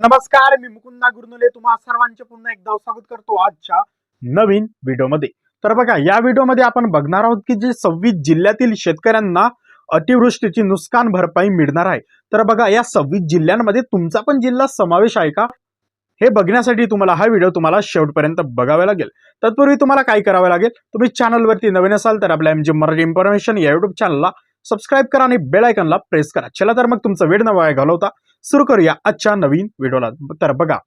नमस्कार मी मुकुंदा गुरनुले. तुम्हा सर्वांचे पुन्हा एकदा स्वागत करतो आजच्या नवीन व्हिडिओमध्ये. तर बघा या व्हिडिओमध्ये आपण बघणार आहोत की जे सव्वीस जिल्ह्यातील शेतकऱ्यांना अतिवृष्टीची नुकसान भरपाई मिळणार आहे. तर बघा या सव्वीस जिल्ह्यांमध्ये तुमचा पण जिल्हा समावेश आहे का? हे बघण्यासाठी तुम्हाला हा व्हिडिओ तुम्हाला शेवटपर्यंत बघावा लागेल. तत्पूर्वी तुम्हाला काय करावं लागेल? तुम्ही चॅनलवरती नवीन असाल तर आपल्या एम मराठी इन्फॉर्मेशन या युट्यूब चॅनलला सबस्क्राईब करा आणि बेलायकनला प्रेस करा. चला तर मग तुमचा वेळ न वाया घालवता सुरू करूया आजच्या नवीन व्हिडिओला. तर बघा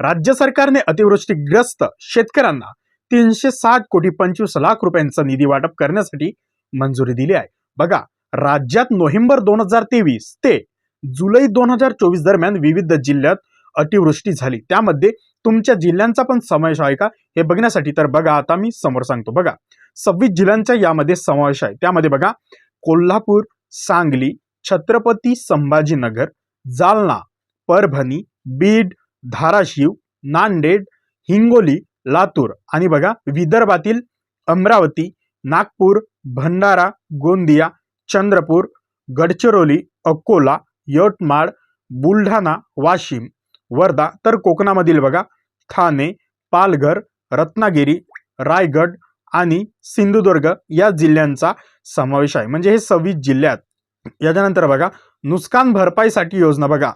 राज्य सरकारने अतिवृष्टीग्रस्त शेतकऱ्यांना तीनशे साठ कोटी पंचवीस लाख रुपयांचा निधी वाटप करण्यासाठी मंजुरी दिली आहे. बघा राज्यात नोव्हेंबर दोन हजार तेवीस ते जुलै दोन हजार चोवीस दरम्यान विविध जिल्ह्यात अतिवृष्टी झाली. त्यामध्ये तुमच्या जिल्ह्यांचा पण समावेश आहे का हे बघण्यासाठी तर बघा आता मी समोर सांगतो. बघा सव्वीस जिल्ह्यांचा यामध्ये समावेश आहे. त्यामध्ये बघा कोल्हापूर सांगली छत्रपती संभाजीनगर जालना परभणी बीड धाराशिव नांदेड हिंगोली लातूर आणि बघा विदर्भातील अमरावती नागपूर भंडारा गोंदिया चंद्रपूर गडचिरोली अकोला यवतमाळ बुलढाणा वाशिम वर्धा तर कोकणामधील बघा ठाणे पालघर रत्नागिरी रायगड आणि सिंधुदुर्ग या जिल्ह्यांचा समावेश आहे. म्हणजे हे सव्वीस जिल्ह्यात. याच्यानंतर बघा नुकसान भरपाईसाठी योजना बघा.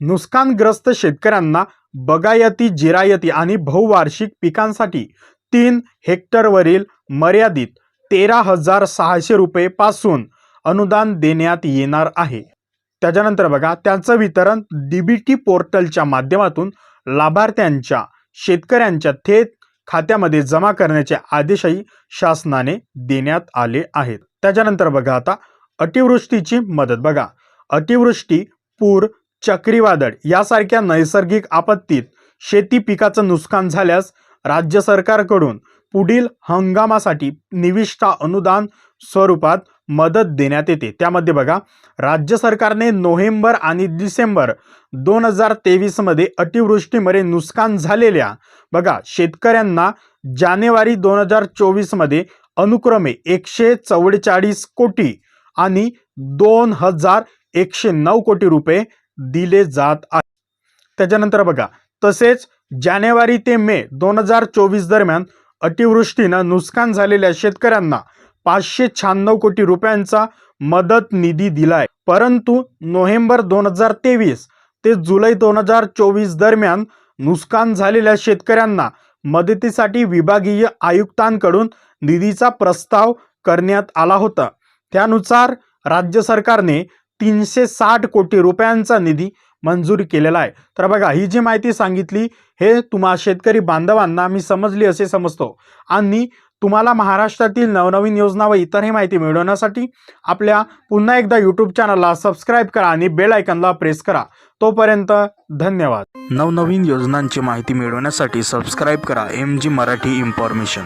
नुकसानग्रस्त शेतकऱ्यांना बगायती जिरायती आणि बहुवार्षिक पिकांसाठी तीन हेक्टरवरील मर्यादित तेरा हजार सहाशे रुपये पासून अनुदान देण्यात येणार आहे. त्याच्यानंतर बघा त्यांचं वितरण डीबीटी पोर्टलच्या माध्यमातून लाभार्थ्यांच्या शेतकऱ्यांच्या थेट खात्यामध्ये जमा करण्याचे आदेशही शासनाने देण्यात आले आहेत. त्याच्यानंतर बघा आता अतिवृष्टीची मदत बघा. अतिवृष्टी पूर चक्रीवादळ यासारख्या नैसर्गिक आपत्तीत शेती पिकाचं नुकसान झाल्यास राज्य सरकारकडून पुढील हंगामासाठी निविष्ठा अनुदान स्वरूपात मदत देण्यात येते. त्यामध्ये बघा राज्य सरकारने नोव्हेंबर आणि डिसेंबर दोन हजार तेवीसमध्ये अतिवृष्टीमुळे नुकसान झालेल्या बघा शेतकऱ्यांना जानेवारी दोन हजार चोवीसमध्ये अनुक्रमे एकशे चव्वेचाळीस कोटी आणि दोन हजार एकशे नऊ कोटी रुपये दिले जात आहेत. त्याच्यानंतर बघा तसेच जानेवारी ते मे दोन हजार चोवीस दरम्यान अतिवृष्टीनं नुकसान झालेल्या शेतकऱ्यांना पाचशे शहाण्णव कोटी रुपयांचा मदत निधी दिलाय. परंतु नोव्हेंबर दोन हजार तेवीस ते जुलै दोन हजार चोवीस दरम्यान नुकसान झालेल्या शेतकऱ्यांना मदतीसाठी विभागीय आयुक्तांकडून निधीचा प्रस्ताव करण्यात आला होता. त्यानुसार राज्य सरकारने तीनशे साठ कोटी रुपयांचा निधी मंजूर केलेला आहे. तर बघा ही जी माहिती सांगितली हे तुम्हा शेतकरी बांधवांना मी समजली असे समजतो. आणि तुम्हाला महाराष्ट्रातील नवनवीन योजना व इतरही माहिती मिळवण्यासाठी आपल्या पुन्हा एकदा यूट्यूब चॅनलला सबस्क्राईब करा आणि बेल आयकनला प्रेस करा. तोपर्यंत धन्यवाद. नवनवीन योजनांची माहिती मिळवण्यासाठी सबस्क्राईब करा. M G Marathi information